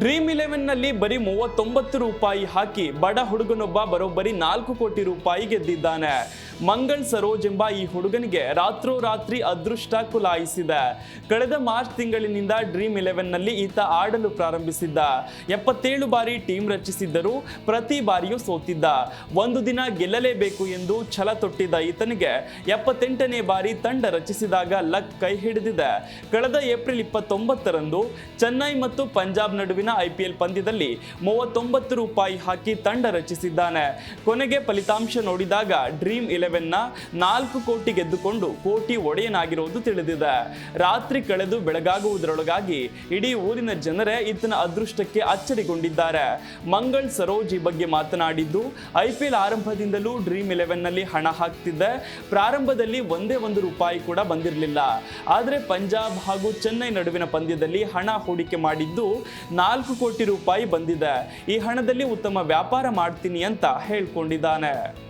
Dream ಇಲೆವೆನ್ನಲ್ಲಿ ಬರೀ ಮೂವತ್ತೊಂಬತ್ತು ರೂಪಾಯಿ ಹಾಕಿ ಬಡ ಹುಡುಗನೊಬ್ಬ ಬರೋಬ್ಬರಿ ನಾಲ್ಕು ಕೋಟಿ ರೂಪಾಯಿ ಗೆದ್ದಿದ್ದಾನೆ. ಮಂಗಳ್ ಸರೋಜ್ ಎಂಬ ಈ ಹುಡುಗನಿಗೆ ರಾತ್ರೋರಾತ್ರಿ ಅದೃಷ್ಟ ಕುಲಾಯಿಸಿದೆ. ಕಳೆದ ಮಾರ್ಚ್ ತಿಂಗಳಿನಿಂದ ಡ್ರೀಮ್ ಇಲೆವೆನ್ನಲ್ಲಿ ಈತ ಆಡಲು ಪ್ರಾರಂಭಿಸಿದ್ದ. ಎಪ್ಪತ್ತೇಳು ಬಾರಿ ಟೀಮ್ ರಚಿಸಿದ್ದರೂ ಪ್ರತಿ ಬಾರಿಯೂ ಸೋತಿದ್ದ. ಒಂದು ದಿನ ಗೆಲ್ಲಲೇಬೇಕು ಎಂದು ಛಲ ತೊಟ್ಟಿದ್ದ ಈತನಿಗೆ ಎಪ್ಪತ್ತೆಂಟನೇ ಬಾರಿ ತಂಡ ರಚಿಸಿದಾಗ ಲಕ್ ಕೈ ಹಿಡಿದಿದೆ. ಕಳೆದ ಏಪ್ರಿಲ್ ಇಪ್ಪತ್ತೊಂಬತ್ತರಂದು ಚೆನ್ನೈ ಮತ್ತು ಪಂಜಾಬ್ ನಡುವಿನ ಐಪಿಎಲ್ ಪಂದ್ಯದಲ್ಲಿ ಮೂವತ್ತೊಂಬತ್ತು ರೂಪಾಯಿ ಹಾಕಿ ತಂಡ ರಚಿಸಿದ್ದಾನೆ. ಕೊನೆಗೆ ಫಲಿತಾಂಶ ನೋಡಿದಾಗ ಡ್ರೀಮ್ ಇಲೆವೆನ್ನ ನಾಲ್ಕು ಕೋಟಿ ಗೆದ್ದುಕೊಂಡು ಕೋಟಿ ಒಡೆಯನಾಗಿರುವುದು ತಿಳಿದಿದೆ. ರಾತ್ರಿ ಕಳೆದು ಬೆಳಗಾಗುವುದರೊಳಗಾಗಿ ಇಡೀ ಊರಿನ ಜನರೇ ಈತನ ಅದೃಷ್ಟಕ್ಕೆ ಅಚ್ಚರಿಗೊಂಡಿದ್ದಾರೆ. ಮಂಗಳ್ ಸರೋಜ್ ಬಗ್ಗೆ ಮಾತನಾಡಿದ್ದು ಐಪಿಎಲ್ ಆರಂಭದಿಂದಲೂ ಡ್ರೀಮ್ ಇಲೆವೆನ್ನಲ್ಲಿ ಹಣ ಹಾಕ್ತಿದ್ದೆ. ಪ್ರಾರಂಭದಲ್ಲಿ ಒಂದೇ ಒಂದು ರೂಪಾಯಿ ಕೂಡ ಬಂದಿರಲಿಲ್ಲ. ಆದರೆ ಪಂಜಾಬ್ ಹಾಗೂ ಚೆನ್ನೈ ನಡುವಿನ ಪಂದ್ಯದಲ್ಲಿ ಹಣ ಹೂಡಿಕೆ ಮಾಡಿದ್ದು ನಾಲ್ಕು ಕೋಟಿ ರೂಪಾಯಿ ಬಂದಿದೆ. ಈ ಹಣದಲ್ಲಿ ಉತ್ತಮ ವ್ಯಾಪಾರ ಮಾಡ್ತೀನಿ ಅಂತ ಹೇಳ್ಕೊಂಡಿದ್ದಾನೆ.